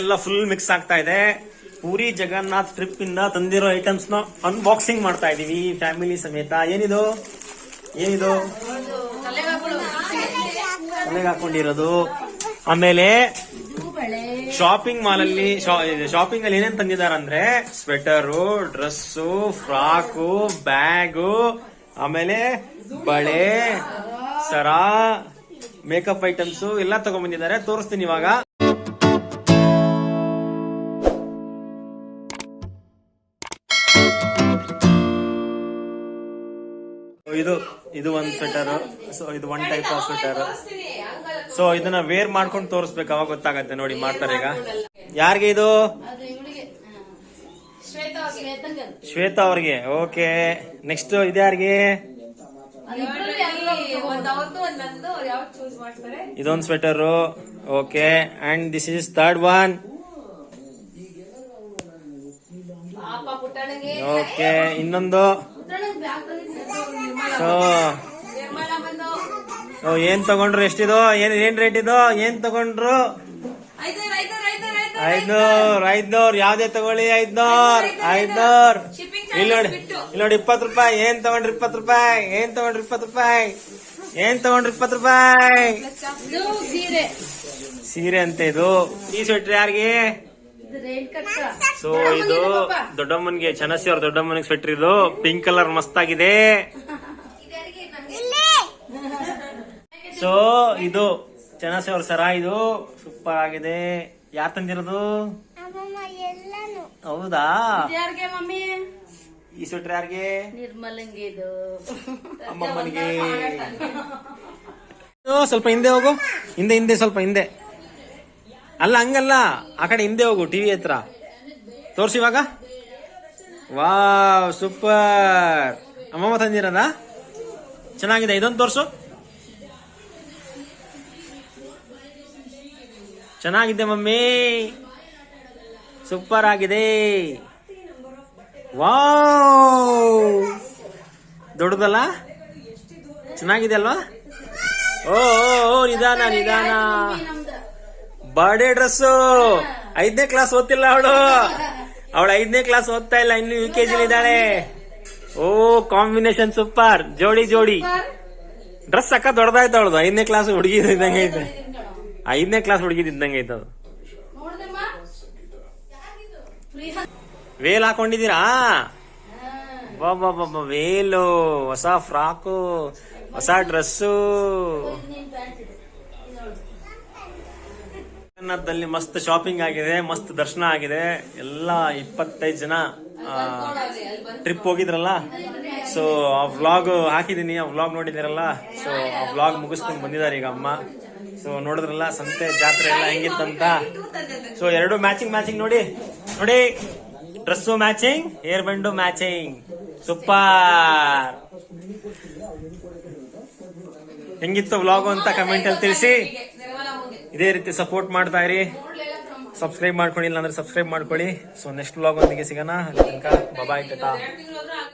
ಎಲ್ಲ full mix ಆಗ್ತಾ ಇದೆ. ಪೂರಿ ಜಗನ್ನಾಥ್ ಟ್ರಿಪ್ ಇಂದ ತಂದಿರೋ ಐಟಮ್ಸ್ನ ಅನ್ಬಾಕ್ಸಿಂಗ್ ಮಾಡ್ತಾ ಇದೀವಿ ಫ್ಯಾಮಿಲಿ ಸಮೇತ. ಏನಿದು? ಏನಿದು? ತಲೆಗೆ ಹಾಕೊಂಡಿರೋದು. ಆಮೇಲೆ ಶಾಪಿಂಗ್ ಮಾಲ್ ಅಲ್ಲಿ ಶಾಪಿಂಗ್ ಅಲ್ಲಿ ಏನೇನ್ ತಂದಿದ್ದಾರೆ ಅಂದ್ರೆ ಸ್ವೆಟರು ಡ್ರೆಸ್ಸು ಫ್ರಾಕು ಬ್ಯಾಗು ಆಮೇಲೆ ಬಳೆ, ಸರ ಮೇಕಪ್ ಐಟಮ್ಸ್ ಎಲ್ಲ ತಗೊಂಡ್ಬಂದಿದ್ದಾರೆ ತೋರಿಸ್ತೀನಿ ಇವಾಗ. ಇದು ಇದು ಒಂದ್ ಸ್ವೆಟರ್ ಸೊ ಇದು one type of sweater so ಇದನ್ನ ವೇರ್ ಮಾಡ್ಕೊಂಡು ತೋರಿಸ್ಬೇಕು ಅವಾಗ ಗೊತ್ತಾಗತ್ತೆ ನೋಡಿ ಮಾಡ್ತಾರೆ ಈಗ. ಯಾರಿಗೆ ಇದು? ಶ್ವೇತಾ ಅವ್ರಿಗೆ. ಓಕೆ ನೆಕ್ಸ್ಟ್ ಇದು ಯಾರಿಗೆ? ಇದೊಂದು sweater okay and this is third one okay ಇನ್ನೊಂದು. ಸೊ ಓ, ಏನ್ ತಗೊಂಡ್ರು ಎಷ್ಟಿದು? ಏನ್ ಏನ್ ರೇಟ್ ಇದು? ಏನ್ ತಗೊಂಡ್ರು? ಐದ್ನೂರ್ ಐದ್ನೂರ್ ಯಾವ್ದೇ ತಗೊಳ್ಳಿ ಐದ್ನೂರ್ ಐದ್ನೂರ್ ಇಲ್ಲಿ ನೋಡಿ ಇಲ್ಲಿ ನೋಡಿ ಇಪ್ಪತ್ತು ರೂಪಾಯಿ. ಏನ್ ತಗೊಂಡ್ರಿ ಇಪ್ಪತ್ತು ರೂಪಾಯಿ? ಏನ್ ತಗೊಂಡ್ರಿ ಇಪ್ಪತ್ತು ರೂಪಾಯಿ? ಏನ್ ತಗೊಂಡ್ರಿ ಇಪ್ಪತ್ತು ರೂಪಾಯಿ? ಸೀರೆ. ಸೀರೆ ಅಂತ ಇದು. ಈ ಸ್ವೆಟ್ರ್ ಯಾರಿಗೆ? ಸೊ ಇದು ದೊಡ್ಡಮ್ಮನ್ಗೆ ಚನಸಿ ಅವ್ರ ದೊಡ್ಡಮ್ಮನಿಗೆ ಸ್ವೆಟ್ರ್ ಇದು. ಪಿಂಕ್ ಕಲರ್ ಮಸ್ತ್ ಆಗಿದೆ. ಸೊ ಇದು ಚನಸಿ ಅವ್ರ ಸರ ಇದು. ಸೂಪರ್ ಆಗಿದೆ. ಯಾರ್ ತಂದಿರೋದು? ಹೌದಾ? ಈ ಸ್ವೆಟ್ರ್ ಯಾರಿಗೆ? ನಿರ್ಮಲಂಗೆ ಇದು. ಅಮ್ಮಮ್ಮನಿಗೆ. ಓ, ಸ್ವಲ್ಪ ಹಿಂದೆ ಹೋಗು. ಹಿಂದೆ ಹಿಂದೆ ಸ್ವಲ್ಪ ಹಿಂದೆ. ಅಲ್ಲ, ಹಂಗಲ್ಲ. ಆ ಕಡೆ ಹಿಂದೆ ಹೋಗು, ಟಿವಿ ಹತ್ರ. ತೋರ್ಸಿ ಇವಾಗ. ವಾ ಸೂಪರ್. ಅಮ್ಮಮ್ಮ ತಂದಿರದ? ಚೆನ್ನಾಗಿದೆ, ಇದೊಂದು ತೋರ್ಸು. ಚೆನ್ನಾಗಿದೆ, ಮಮ್ಮಿ. ಸೂಪರ್ ಆಗಿದೆ. ವಾವ್. ದೊಡ್ಡದಲ್ಲ? ಚೆನ್ನಾಗಿದೆ ಅಲ್ವಾ? ಓ, ನಿಧಾನ ನಿಧಾನ. ಬರ್ಡೇ ಡ್ರೆಸ್ ಐದನೇ ಕ್ಲಾಸ್ ಓದ್ತಿಲ್ಲ ಅವಳು. ಅವಳು ಐದನೇ ಕ್ಲಾಸ್ ಓದ್ತಾ ಇಲ್ಲ, ಇನ್ನು ಯು ಕೆ ಇದ್ದಾಳೆ. ಓ ಕಾಂಬಿನೇಷನ್ ಸೂಪರ್ ಜೋಡಿ ಜೋಡಿ. ಡ್ರೆಸ್ ಅಕ್ಕ ದೊಡ್ಡದಾಯ್ತು ಅವಳದು. ಐದನೇ ಕ್ಲಾಸ್ ಹುಡುಗಿ ಇದ್ದಂಗೆ ಐತೆ. ಐದನೇ ಕ್ಲಾಸ್ ಹುಡುಗಿ ಇದ್ದಂಗೆ ಐತೆ ಅದು. ವೇಲ್ ಹಾಕೊಂಡಿದ್ದೀರಾ? ಬಾಬಾ ಬಾಬಾ ವೇಲು, ಹೊಸ ಫ್ರಾಕು, ಹೊಸ ಡ್ರೆಸ್ಸು. ನೀನ್ ಜಗನ್ನಾಥದಲ್ಲಿ ಮಸ್ತ್ ಶಾಪಿಂಗ್ ಆಗಿದೆ, ಮಸ್ತ್ ದರ್ಶನ ಆಗಿದೆ. ಎಲ್ಲ ಇಪ್ಪತ್ತೈದು ಜನ ಟ್ರಿಪ್ ಹೋಗಿದ್ರಲ್ಲ? ಸೊ ಆ ವ್ಲಾಗ್ ಹಾಕಿದೀನಿ, ಆ ವ್ಲಾಗ್ ನೋಡಿದಿರಲ್ಲ? ಸೊ ಆ ವ್ಲಾಗ್ ಮುಗಿಸ್ಕೊಂಡು ಬಂದಿದ್ದಾರೆ ಈಗ ಅಮ್ಮ. ಸೊ ನೋಡಿದ್ರಲ್ಲ, ಸಂತೆ, ಜಾತ್ರೆ ಎಲ್ಲ ಹೆಂಗಿತ್ತಂತ? ಸೊ ಎರಡು ಮ್ಯಾಚಿಂಗ್ ಮ್ಯಾಚಿಂಗ್ ನೋಡಿ. ನೋಡಿ dress matching hair band matching super. ಹೆಂಗಿತ್ತು ವ್ಲಾಗ್ ಅಂತ ಕಮೆಂಟ್ ಅಲ್ಲಿ ತಿಳಿಸಿ. ಇದೇ ರೀತಿ ಸಪೋರ್ಟ್ ಮಾಡ್ತಾ ಇರಿ. ಸಬ್ಸ್ಕ್ರೈಬ್ ಮಾಡ್ಕೊಂಡಿಲ್ಲ ಅಂದ್ರೆ ಸಬ್ಸ್ಕ್ರೈಬ್ ಮಾಡ್ಕೊಳ್ಳಿ. ಸೊ ನೆಕ್ಸ್ಟ್ ವ್ಲಾಗ್ ಒಂದಿಗೆ ಸಿಗೋಣ. ಅಲ್ಲಿ ತನಕ ಬಾಯ್ ಟಾಟಾ